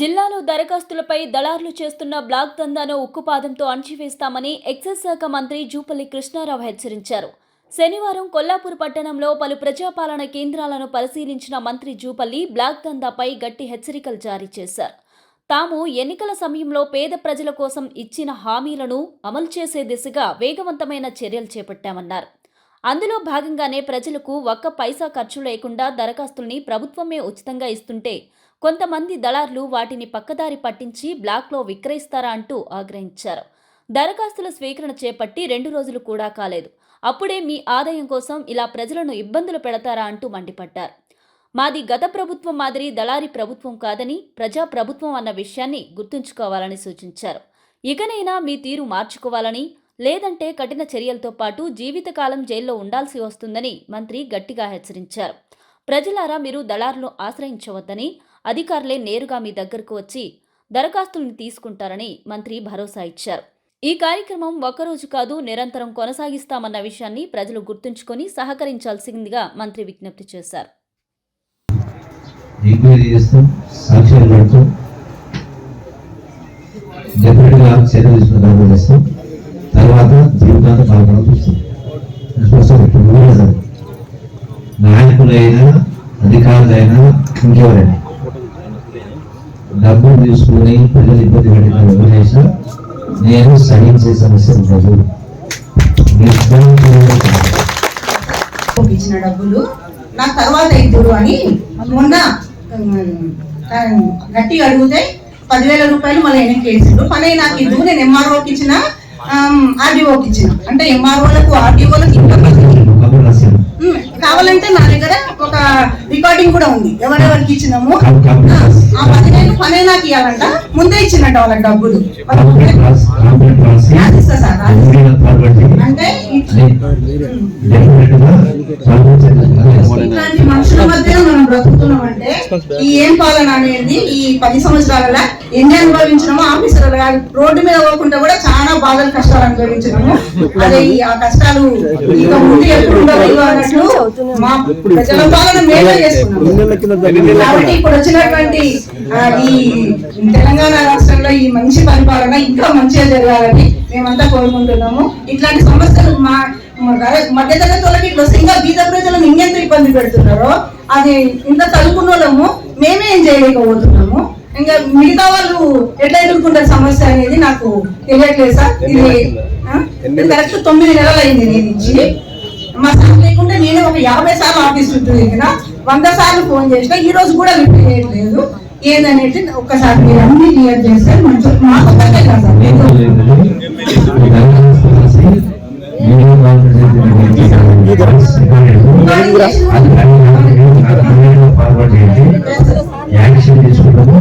జిల్లాలో దరఖాస్తులపై దళారులు చేస్తున్న బ్లాక్ దందాను ఉక్కుపాదంతో అణచివేస్తామని ఎక్సైజ్ శాఖ మంత్రి జూపల్లి కృష్ణారావు హెచ్చరించారు. శనివారం కొల్లాపూర్ పట్టణంలో పలు ప్రజాపాలన కేంద్రాలను పరిశీలించిన మంత్రి జూపల్లి బ్లాక్ దందాపై గట్టి హెచ్చరికలు జారీ చేశారు. తాము ఎన్నికల సమయంలో పేద ప్రజల కోసం ఇచ్చిన హామీలను అమలు చేసే దిశగా వేగవంతమైన చర్యలు చేపట్టామన్నారు. అందులో భాగంగానే ప్రజలకు ఒక్క పైసా ఖర్చు లేకుండా దరఖాస్తుల్ని ప్రభుత్వమే ఉచితంగా ఇస్తుంటే కొంతమంది దళార్లు వాటిని పక్కదారి పట్టించి బ్లాక్లో విక్రయిస్తారా అంటూ ఆగ్రహించారు. దరఖాస్తుల స్వీకరణ చేపట్టి రెండు రోజులు కూడా కాలేదు. అప్పుడే మీ ఆదాయం కోసం ఇలా ప్రజలను ఇబ్బందులు పెడతారా అంటూ మండిపడ్డారు. మాది గత ప్రభుత్వం మాదిరి దళారి ప్రభుత్వం కాదని ప్రజా ప్రభుత్వం అన్న విషయాన్ని గుర్తుంచుకోవాలని సూచించారు. ఇకనైనా మీ తీరు మార్చుకోవాలని లేదంటే కఠిన చర్యలతో పాటు జీవితకాలం జైల్లో ఉండాల్సి వస్తుందని మంత్రి గట్టిగా హెచ్చరించారు. ప్రజలారా మీరు దళారులు ఆశ్రయించవద్దని అధికారులే నేరుగా మీ దగ్గరకు వచ్చి దరఖాస్తుల్ని తీసుకుంటారని మంత్రి భరోసా ఇచ్చారు. ఈ కార్యక్రమం ఒక్కరోజు కాదు నిరంతరం కొనసాగిస్తామన్న విషయాన్ని ప్రజలు గుర్తుంచుకొని సహకరించాల్సిందిగా మంత్రి విజ్ఞప్తి చేశారు. ఎంక్వైరీ చేస్తాం సాక్ష్యాలు పెడతాం. చర్యలు తీసుకుని చేస్తాం. తర్వాత జీవితాంతం బాగుపడాల్సి చూస్తుంది నాయకులైనా అధికారులైనా ఇంకెవరైనా. డబ్బులు తీసుకుని ప్రజలు ఇబ్బంది పెట్టిన వదిలేసిన నేను సహించే సమస్య ఉండదు. ఇచ్చిన డబ్బులు నా తర్వాత ఇద్దరు అని మొన్న గట్టిగా అడిగితే పదివేల రూపాయలు మళ్ళీ వెనక్కి వేసిండు పని నాకు ఇద్దరు. నేను ఎంఆర్ఓకి ఇచ్చిన ఆర్డీఓకి ఇచ్చిన. అంటే ఎంఆర్ఓలకు ఆర్డీఓలకు ఇంకా కావాలంటే నా దగ్గర ఒక రికార్డింగ్ కూడా ఉంది. ఎవరెవరికి ఇచ్చినాము. ఆ, పదివేలు పనే నాకు ఇవ్వాలంట. ముందే ఇచ్చినట్ట వాళ్ళకి డబ్బులు. అంటే ఇట్లాంటి మనుషుల మధ్య మనం బ్రతుకుతున్నాం అంటే ఈ ఏం పాలన అనేది ఈ పది సంవత్సరాల ఎన్ని అనుభవించినామో ఆఫీసర్లు కాదు రోడ్డు మీద పోకుండా కూడా చాలా బాధలు కష్టాలు అనుభవించినాము. అదే ఈ ఆ కష్టాలు ఇక ముందు ఎప్పుడు ఉండవు అన్నట్లు మా ప్రజల పాలన మేమే చేసుకున్నాము కాబట్టి ఇప్పుడు వచ్చినటువంటి ఈ తెలంగాణ రాష్ట్రంలో ఈ మంచి పరిపాలన ఇంకా మంచిగా జరగాలని మేమంతా కోరుకుంటున్నాము. ఇట్లాంటి సమస్యలు మా మధ్య తరగతి వాళ్ళకి ఇట్లా వస్తే ఇంకా బీద ప్రజలను ఇంకెంత ఇబ్బంది పెడుతున్నారో అది ఇంత చదువుకున్న వాళ్ళము మేమే ఏం చేయలేకపోతున్నాము. ఇంకా మిగతా వాళ్ళు ఎట్లా ఎదుర్కొంటారు సమస్య అనేది నాకు తెలియట్లేదు సార్? ఇది కరెక్ట్ తొమ్మిది నెలలు అయింది నేను ఇచ్చి. మసాజ్ లేకుండా నేనే ఒక యాభై సార్లు ఆఫీస్ చుట్టూ తిరిగిన వంద సార్లు ఫోన్ చేసిన ఈ రోజు కూడా లిఫ్ట్ చేయట్లేదు. ఏదనేది ఒక్కసారి మీరు అన్ని క్లియర్ చేస్తే మంచి మాకు ఒక్కటే కాదు. సార్ మీకు యాక్షన్ తీసుకుంటాము